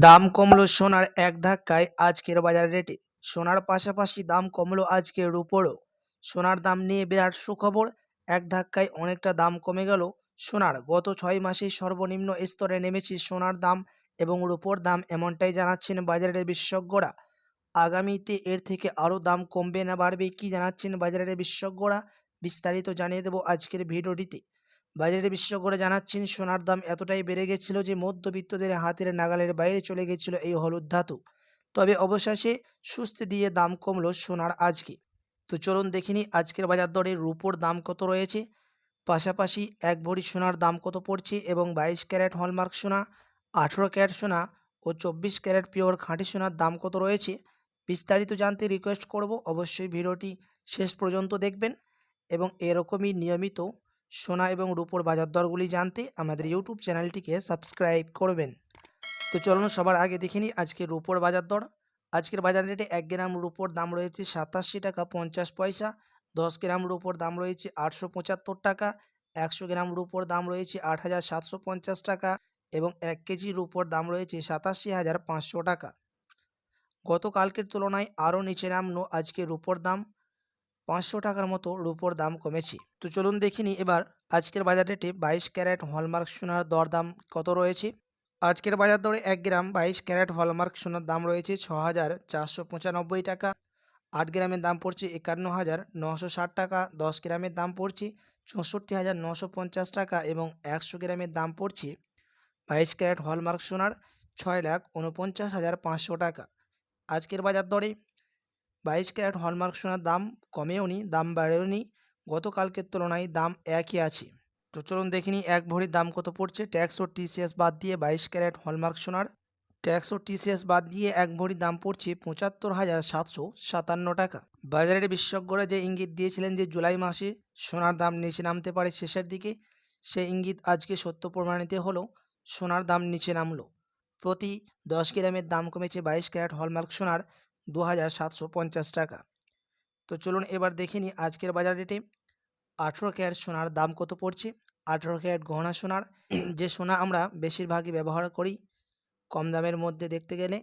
দাম কমলো সোনার এক ধাক্কায়। আজকের বাজার রেটে সোনার পাশাপাশি দাম কমলো আজকের রুপোরও। সোনার দাম নিয়ে বিরাট সুখবর। এক ধাক্কায় অনেকটা দাম কমে গেল সোনার। গত ছয় মাসে সর্বনিম্ন স্তরে নেমেছে সোনার দাম এবং রুপোর দাম এমনটাই জানাচ্ছেন বাজারের বিশেষজ্ঞরা। আগামীতে এর থেকে আরও দাম কমবে না বাড়বে কি জানাচ্ছেন বাজারের বিশেষজ্ঞরা, বিস্তারিত জানিয়ে দেবো আজকের ভিডিওটিতে। বাজারের বিশেষজ্ঞরা জানাচ্ছেন, সোনার দাম এতটাই বেড়ে গেছিল যে মধ্যবিত্তদের হাতের নাগালের বাইরে চলে গেছিল এই হলুদ ধাতু। তবে অবশেষে সুস্থি দিয়ে দাম কমলো সোনার আজকে। তো চলুন দেখিনি আজকের বাজার দরে রুপোর দাম কত রয়েছে। পাশাপাশি এক ভরি সোনার দাম কত পড়ছে এবং বাইশ ক্যারেট হলমার্ক সোনা, আঠেরো ক্যারেট সোনা ও চব্বিশ ক্যারেট পিওর খাঁটি সোনার দাম কত রয়েছে? বিস্তারিত জানতে রিকোয়েস্ট করব, অবশ্যই ভিডিওটি শেষ পর্যন্ত দেখবেন এবং এরকমই নিয়মিত সোনা এবং রূপোর বাজার দরগুলি জানতে আমাদের ইউটিউব চ্যানেলটিকে সাবস্ক্রাইব করবেন। তো চলুন সবার আগে দেখে নিই আজকের রূপোর বাজার দর। আজকের বাজার রেটে এক গ্রাম রূপোর দাম রয়েছে সাতাশি টাকা পঞ্চাশ পয়সা, দশ গ্রাম রূপোর দাম রয়েছে আটশো পঁচাত্তর টাকা, একশো গ্রাম রূপোর দাম রয়েছে আট হাজার সাতশো পঞ্চাশ টাকা এবং এক কেজি রূপোর দাম রয়েছে সাতাশি হাজার পাঁচশো টাকা। গতকালকের তুলনায় আরও নিচে নামলো আজকে রূপোর দাম। পাঁচশো টাকার মতো রুপোর দাম কমেছে। তো চলুন দেখিনি এবার আজকের বাজার রেটে বাইশ ক্যারেট হলমার্ক সোনার দরদাম কত রয়েছে? আজকের বাজার দরে এক গ্রাম বাইশ ক্যারেট হলমার্ক সোনার দাম রয়েছে ছ হাজার চারশো পঁচানব্বই টাকা। আট গ্রামের দাম পড়ছে একান্ন হাজার নশো ষাট টাকা। দশ গ্রামের দাম পড়ছে চৌষট্টি হাজার নশো পঞ্চাশ টাকা এবং একশো গ্রামের দাম পড়ছে বাইশ ক্যারেট হলমার্ক সোনার ছয় লাখ উনপঞ্চাশ হাজার পাঁচশো টাকা। আজকের বাজার দরে বাইশ ক্যারেট হলমার্ক সোনার দাম কমেও নি, দাম বাড়েও নি। গতকালকের তুলনায় দাম একই আছে। তো চলুন দেখিনি এক ভরির দাম কত পড়ছে। ট্যাক্স ও টিসিএস বাদ দিয়ে বাইশ ক্যারেট হলমার্ক সোনার, ট্যাক্স ও টিসিএস বাদ দিয়ে এক ভরির দাম পড়ছে পঁচাত্তর হাজার সাতশো সাতান্ন টাকা। বাজারের বিশেষজ্ঞরা যে ইঙ্গিত দিয়েছিলেন যে জুলাই মাসে সোনার দাম নিচে নামতে পারে শেষের দিকে সেই ইঙ্গিত আজকে সত্য প্রমাণিত হলো, সোনার দাম নিচে নামলো। প্রতি দশ গ্রামের দাম কমেছে বাইশ ক্যারেট হলমার্ক সোনার দু হাজার সাতশো পঞ্চাশ টাকা। তো চলুন এবার দেখে নিই আজকের বাজার রেটে। আঠেরো ক্যারেট সোনার দাম কত পড়ছে? আঠেরো ক্যারেট গহনা সোনার। যে সোনা আমরা বেশিরভাগই ব্যবহার করি কম দামের মধ্যে দেখতে গেলে।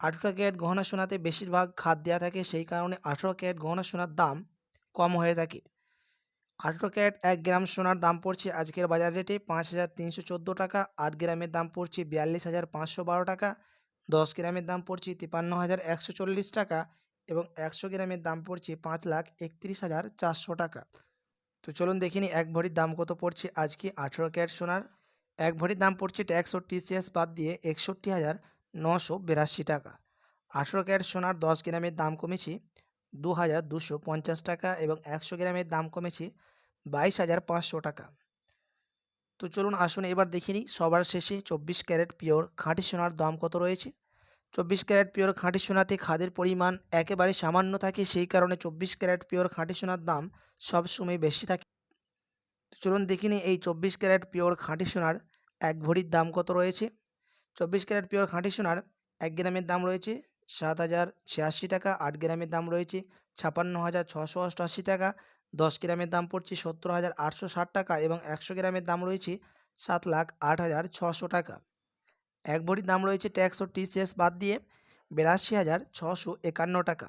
আঠেরো ক্যারেট গহনা সোনাতে বেশিরভাগ খাদ দেওয়া থাকে সেই কারণে আঠেরো ক্যারেট গহনা সোনার দাম কম হয়ে থাকে। আঠেরো ক্যারেট এক গ্রাম সোনার দাম পড়ছে আজকের বাজার রেটে পাঁচ হাজার তিনশো চোদ্দ টাকা আট গ্রামের দাম পড়ছে বিয়াল্লিশ হাজার পাঁচশো বারো টাকা। দশ গ্রামের দাম পড়ছে তিপান্ন হাজার একশো চল্লিশ টাকা এবং একশো গ্রামের দাম পড়ছে পাঁচ লাখ একত্রিশ হাজার চারশো টাকা। তো চলুন দেখিনি এক ভরির দাম কত পড়ছে আজকে? আঠেরো ক্যারেট সোনার। এক ভরির দাম পড়ছে ট্যাক্স ও টিসিএস বাদ দিয়ে একষট্টি হাজার নশো বিরাশি টাকা। আঠেরো ক্যারেট সোনার দশ গ্রামের দাম কমেছে দু হাজার দুশো পঞ্চাশ টাকা এবং একশো গ্রামের দাম কমেছে বাইশ হাজার পাঁচশো টাকা। তো চলুন আসুন এবার দেখে নিই। সবার শেষে চব্বিশ ক্যারেট পিওর খাঁটি সোনার দাম কত রয়েছে? চব্বিশ ক্যারেট পিওর খাঁটি সোনাতে খাদের পরিমাণ একেবারে সামান্য থাকে, সেই কারণে চব্বিশ ক্যারেট পিওর খাঁটি সোনার দাম সবসময় বেশি থাকে। চলুন দেখে নিই এই চব্বিশ ক্যারেট পিওর খাঁটি সোনার এক ভরির দাম কত রয়েছে? চব্বিশ ক্যারেট পিওর খাঁটি সোনার এক গ্রামের দাম রয়েছে সাত হাজার ছিয়াশি টাকা, আট গ্রামের দাম রয়েছে ছাপান্ন হাজার ছশো অষ্টআশি টাকা দশ গ্রামের দাম পড়ছে সত্তর হাজার আটশো ষাট টাকা এবং একশো গ্রামের দাম রয়েছে সাত লাখ আট হাজার ছশো টাকা। এক ভরির দাম রয়েছে ট্যাক্স ও টিসিএস বাদ দিয়ে বিরাশি হাজার ছশো একান্ন টাকা।